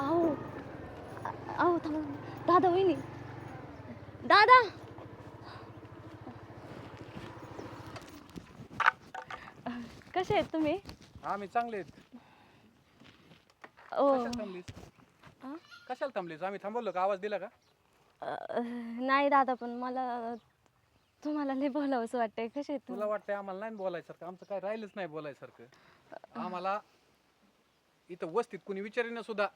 अहो अहो थांबा. दादा वहिनी. दादा! कसे आहेत तुम्ही? आम्ही चांगले आहेत. ओ. कशाला थांबलीस? हा? कशाला थांबलीस? आम्ही थांबवलो का? आवाज दिला का? अ, नाही दादा पण मला तुम्हाला लय बोलावंसं वाटतंय. कसे आहेत तुला तुम्ही? वाटतंय आम्हाला नाही बोलायसारखं? आमचं काय राहिलंच नाही बोलायसारखं. आम्हाला इथं वस्तीत कुणी विचारेना सुद्धा.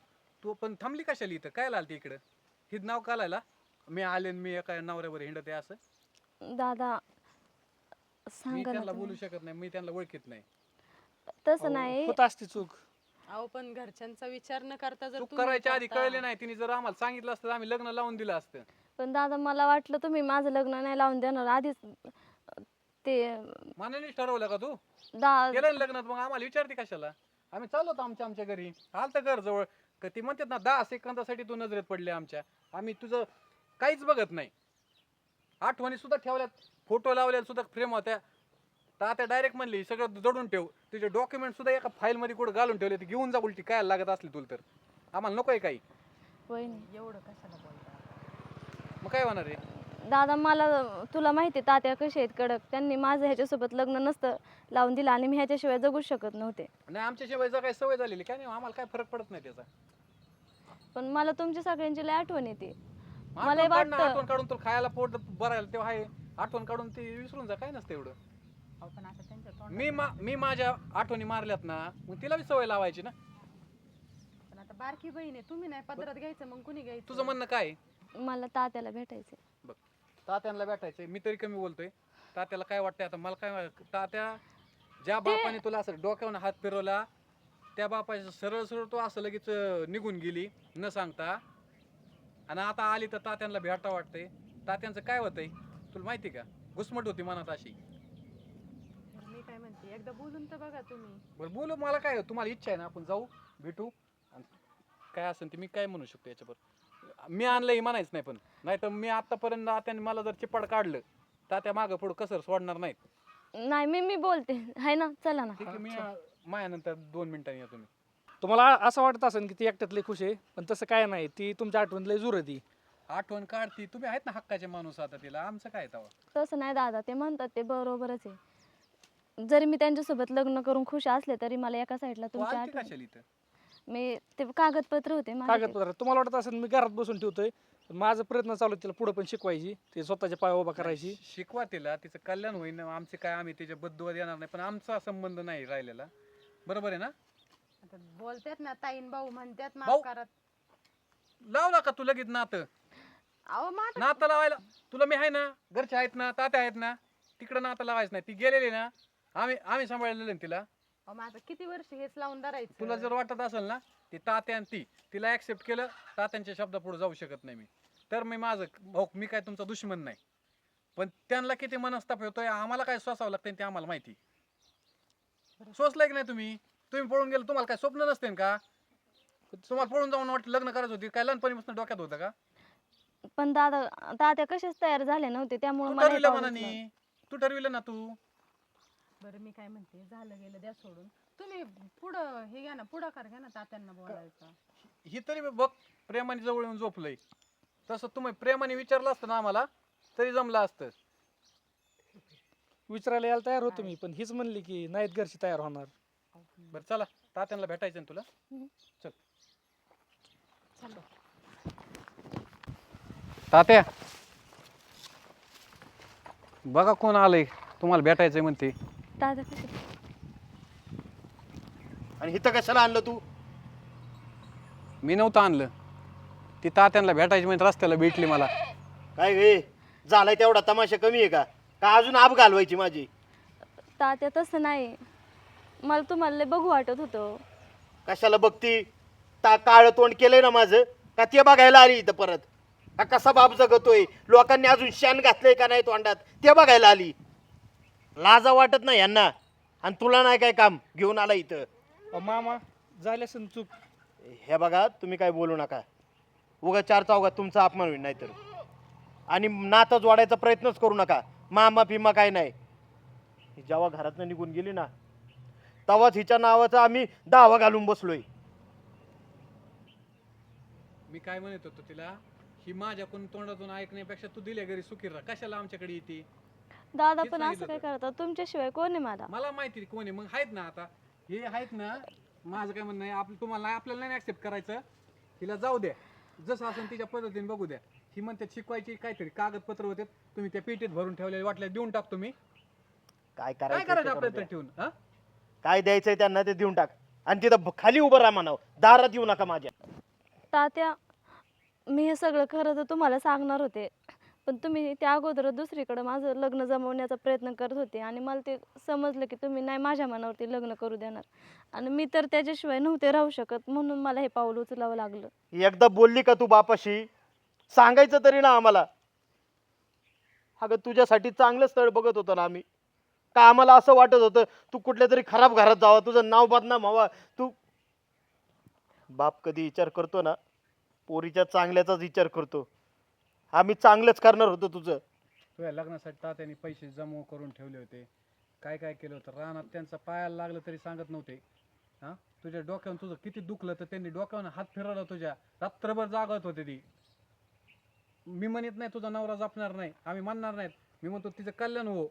तू पण थांबली कशाला इथं? काय लालती इकडं? हिच नाव कालायला मी आले न मी एका नवऱ्यावर हिंडते असं. दादा मी सांगा ना त्यांना बोलू तुम्ही. शकत नाही मी त्यांना ओळखीत नाही. तसं नाही. होत असते चूक. अहो पण घरच्यांचा विचार न करता जर चूक तुम्ही करायच्या आधी करता- कळले नाही तिने जर आम्हाला सांगितलं असतं तर आम्ही लग्न लावून दिलं असतं. पण दादा मला वाटलं तुम्ही माझं लग्न नाही लावून देणार. आधीच ते मनानेच ठरवलं का तू? दा केलं ना लग्नात मग आम्हाला विचारते कशाला? आम्ही चाललो होतो आमच्या आमच्या घरी. आलतं घर जवळ. का? ती म्हणतात ना दहा सेकंदासाठी तू नजरेत पडले आमच्या. आम्ही तुझं काहीच बघत नाही. आठवणी सुद्धा ठेवल्यात. फोटो लावल्यात सुद्धा फ्रेम होत्या. तर आता डायरेक्ट म्हणली सगळं दडून ठेव. तुझे डॉक्युमेंट सुद्धा एका फाईल मध्ये कुठं घालून ठेवले ते घेऊन जा उलटी. काय लागत असली तुला तर? आम्हाला नकोय काही. वहिनी एवढं कशाला बोलता? मग काय होणार आहे? दादा मला तुला माहिती आहे तात्या कसे आहेत कडक. त्यांनी माझं ह्याच्यासोबत लग्न नसतं लावून दिलं आणि मी ह्याच्याशिवाय जगूच शकत नव्हते. नाही आमच्या शिवाय जर काही सवय झालेली काय नाही आम्हाला काय फरक पडत नाही त्याचा. पण मला तुमच्या सगळ्यांची लय आठवण येते. मला आठवण काढ ना, वाटतं- आठवण काढून तुला खायला पोट भरायला तेव्हा आहे. आठवण काढून ती विसरून जा काय नसतं एवढं. अहो पण आता त्यांच्या तोंडात मी मा मी माझ्या आठवणी मारल्यात ना मग तिला बी सवय लावायची ना. पण आता बारकी बहीण आहे तुम्ही नाही पदरात घ्यायचं मग कुणी घ्यायचं? तुझं म्हणणं काय आहे? मला तात्याला भेटायचे तात्यांना भेटायचंय. मी तरी कमी बोलतोय. तात्याला काय वाटतंय आता? मला काय तात्या ज्या बापाने तुला असं डोक्यावर हात फिरवला त्या बापाच्या सरळ सरळ तो असं लगेच अं, निघून गेली न सांगता. आणि आता आली तर तात्यांना भेटा वाटतंय. तात्यांचं काय होतंय? तुला माहिती का? घुसमट होती मनात अशी. बरं, मी काय म्हणते? एकदा बोलून तर बघा तुम्ही. बरं बोलू. मला काय तुम्हाला इच्छा आहे ना आपण जाऊ भेटू. आणि काय असेल ते मी काय म्हणू शकतो याच्यावर? मी आणलं हे म्हणायचं नाही पण. नाही तर मी आतापर्यंत त्याने मला जर चिपाड काढलं तात्या मागं पुढं कसर सोडणार नाहीत. नाही मी मी बोलते. आहे ना? चला ना. ठीक आहे मी माझ्यानंतर दोन मिनिटांनी या तुम्ही. तुम्हाला असं वाटत असेल की ती एकट्यात लय खुश आहे पण तसं काय नाही. ती तुमच्या आठवण लय जुर ती. आठवण काढती. तुम्ही आहेत ना हक्काचे माणूस आता तिला. आमचं काय तवा तसं नाही दादा. ते म्हणतात ते बरोबरच आहे. जरी मी त्यांच्यासोबत लग्न करून खुश असले तरी मला एका साईडला तू तुमची आलती आठवण कशाला इथं? मी ते कागदपत्र होते. कागदपत्र. तुम्हाला वाटत असेल मी घरात बसून ठेवतोय पण माझा प्रयत्न चालू आहे तिला पुढे पण शिकवायची ते स्वतःच्या पाय उभा करायची. शिकवा तिला तिचं कल्याण होईन. आमचे काय आम्ही तिच्या बद्दुआ देणार नाही पण आमचा संबंध नाही राहिलेला. बरोबर आहे ना? आता बोलतात ना ताईन भाऊ म्हणतात भाऊ? माफ करा. लावला का तू लगेच नातं? अहो माझं नातं लावायला. तुला मी आहे ना? घरचे आहेत ना? तात्या आहेत ना? तिकडं नातं लावायचं नाही. ती गेलेली ना? आम्ही आम्ही सांभाळलेलं ना तिला? अहो किती वर्ष हेच लावून धरायचं? तुला जर वाटत असेल ना ती तात्या आणि ती तिला ऍक्सेप्ट केलं तात्यांच्या शब्दा पुढे जाऊ शकत नाही मी. तर मी माझं भाऊ मी काय तुमचा दुश्मन नाही. पण त्यांना किती मनस्ताप होतोय आम्हाला काय सोसावं लागतं ते आम्हाला माहिती. सोसलंय की नाही तुम्ही? तुम्ही पळून गेलं तुम्हाला काय स्वप्न नसते का? तुम्हाला पळून जाऊन वाटतं लग्न करायचं होती काय लहानपणीपासून डोक्यात होतं का? पण दादा तात्या कसेच तयार झाले नव्हते त्यामुळे तू मला हे ठरविलं पाऊल मनाने. उचलावं. तू ठरविलं ना तू. बरं मी काय म्हणते झालं गेलं द्या सोडून. तुम्ही पुढं हे घ्या ना पुढाकार घ्या ना तात्यांना बोलायचा. ही तरी बघ प्रेमाने जवळ येऊन झोपलंय. तसं तुम्ही प्रेमाने विचारलं असतं ना आम्हाला तरी जमलं असतं. विचारायला यायला तयार होतो मी पण हीच म्हणली की नाहीत घरची तयार होणार. बरं चला तात्यांना भेटायचं ना तुला. चल. चलो. तात्या. बघा कोण आलंय तुम्हाला भेटायचंय म्हणते. दादा कसे आणि इथं कशाला आणलं तू? मी नव्हतं आणलं. ती तात्यांना भेटायची म्हणजे रस्त्याला भेटली मला. काय गे? झालाय तेवढा तमाशा कमी आहे का? का अजून आब घालवायची माझी? तात्या तसं नाही. मला तुम्हाला लय बघू वाटत होतं. कशाला बघती? ता काळं तोंड केलंय ना माझं. का ते बघायला आली इथं परत? का कसा बाप जगतोय? लोकांनी अजून शान घातलंय का नाही तोंडात? ते बघायला आली. लाजा वाटत नाही यांना. आणि तुला नाही काय काम? घेऊन आला इथं. अहो, मामा झाली असेल चूक. हे बघा तुम्ही काय बोलू नका. उगा चार चौघात तुमचा अपमान होईल नाहीतर. आणि नातं जोडायचा प्रयत्नच करू नका. मामा फिमा काय नाही. ही जेव्हा घरातनं निघून गेली ना तेव्हाच हिच्या नावाचा आम्ही दावा घालून बसलोय. मी काय म्हणत होतो तिला ही माझ्याकडून तोंडातून ऐकण्यापेक्षा तू दिल्या घरी सुखी राहा. कशाला आमच्याकडे येते? दादा पण असं काय होतं. करतात? तुमच्याशिवाय कोण आहे मला? मला माहिती कोणी मग आहेत ना आता. हे आहेत ना माझं काय म्हणणं आहे आपलं तुम्हाला आपल्याला नाही ऍक्सेप्ट करायचं. तिला जाऊ द्या. जसं असेल तिच्या पद्धतीने बघू द्या. ही म्हणते शिकवायची काहीतरी कागदपत्र होते तुम्ही त्या पेटीत भरून ठेवलेले वाटल्या देऊन टाकतो मी. काय काय करायचं आपल्याला ठेवून हा? काय द्यायचंय त्यांना ते देऊन टाक. आणि तिथं खाली उभं राहा म्हणावं. दारात येऊ नका माझ्या. तात्या मी हे सगळं खरं तर तुम्हाला सांगणार होते. पण तुम्ही त्या अगोदर दुसरीकडं माझं लग्न जमवण्याचा प्रयत्न करत होते आणि मला ते समजलं की तुम्ही नाही माझ्या मनावरती लग्न करू देणार. आणि मी तर त्याच्याशिवाय नव्हते राहू शकत म्हणून मला हे पाऊल उचलावं लागलं. एकदा बोलली का तू बापाशी? सांगायचं तरी ना आम्हाला. अगं तुझ्यासाठी चांगलं स्थळ बघत होतो ना आम्ही. का आम्हाला असं वाटत होतं तू कुठल्या तरी खराब घरात जावा तुझं नाव बदनाम व्हावा. तू बाप कधी विचार करतो ना? पोरीच्या चांगल्याचाच विचार करतो. आम्ही चांगलंच करणार होतो तुझं. तुझ्या लग्नासाठी तात्याने पैसे जमा करून ठेवले होते. काय काय केलं होतं? रानात त्यांचा पायाला लागलं तरी सांगत नव्हते. हा? तुझ्या डोक्यावर तुझं किती दुखलं तर त्यांनी डोक्यावर हात फिरवला तुझ्या. रात्रभर जागत होते ती. मी म्हणत नाही तुझा नवरा जपणार नाही. आम्ही म्हणणार नाहीत. मी म्हणतो तिचं कल्याण हो.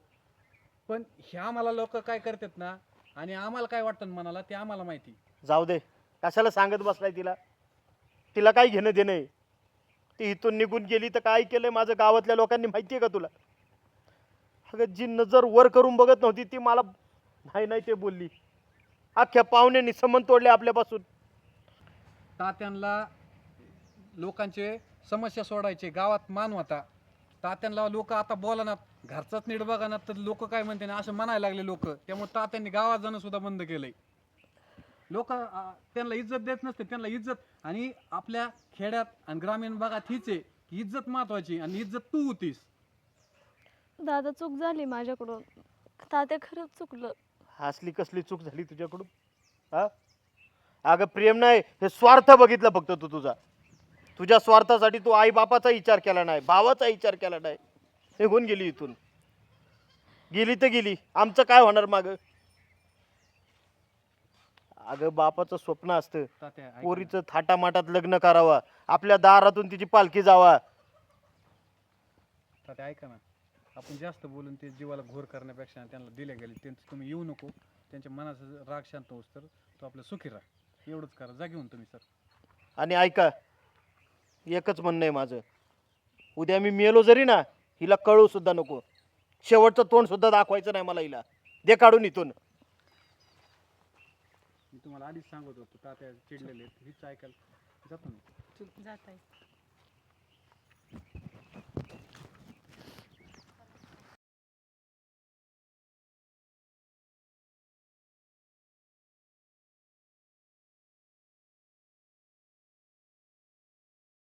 पण हे आम्हाला लोक काय करतात ना? आणि आम्हाला काय वाटतं मनाला? ते आम्हाला माहिती. जाऊ दे. कशाला सांगत बसलाय तिला? तिला काय घेणं देणं आहे. ती इथून निघून गेली तर काय केलंय माझं गावातल्या लोकांनी माहिती आहे का तुला? अगं जी नजर वर करून बघत नव्हती ती मला नाही नाही ते बोलली. अख्ख्या पाहुण्यांनी समन तोडले आपल्यापासून. तात्यांना लोकांचे समस्या सोडायचे गावात मान होता. तात्यांना लोक आता बोलानात घरचाच नीट बघाना तर लोक काय म्हणते ना असं म्हणायला लागले लोक. त्यामुळे तात्यांनी गावात जाणं सुद्धा बंद केलंय. लोक त्यांना इज्जत देत नसते त्यांना इज्जत. आणि आपल्या खेड्यात आणि ग्रामीण भागात हीच आहे की इज्जत महत्वाची आणि इज्जत तू होतीस. दादा चूक झाली माझ्याकडून. तात्या खरंच चुकलं. असली कसली चूक झाली तुझ्याकडून? हा? अगं प्रेम नाही हे स्वार्थ बघितलं फक्त तू तुझा. तुझ्या स्वार्थासाठी तू आई बापाचा विचार केला नाही भावाचा विचार केला नाही. निघून गेली इथून. गेली तर गेली. आमचं काय होणार माग? अगं बापाचं स्वप्न असतं. तात्या ऐक ना. पोरीचं थाटामाटात लग्न करावं. आपल्या दारातून तिची पालखी जावा. तात्या ऐका ना. आपण जास्त बोलून ते जीवाला घोर करण्यापेक्षा त्यांना दिल्या गेले. त्यांचं तुम्ही येऊ नको. त्यांच्या मनाचा राग शांत होस तर तो आपलं सुखी राहा. एवढंच करा. जा घेऊन तुम्ही सर. आणि ऐका एकच म्हणणं आहे माझं. उद्या मी मेलो जरी ना हिला कळू सुद्धा नको. शेवटचं तोंड सुद्धा दाखवायचं नाही मला हिला. दे काढून इथून. तुम्हाला आधीच सांगत होतो तात्या चिडलेले आहेत. हीच ऐकायला जातो ना? जात आहे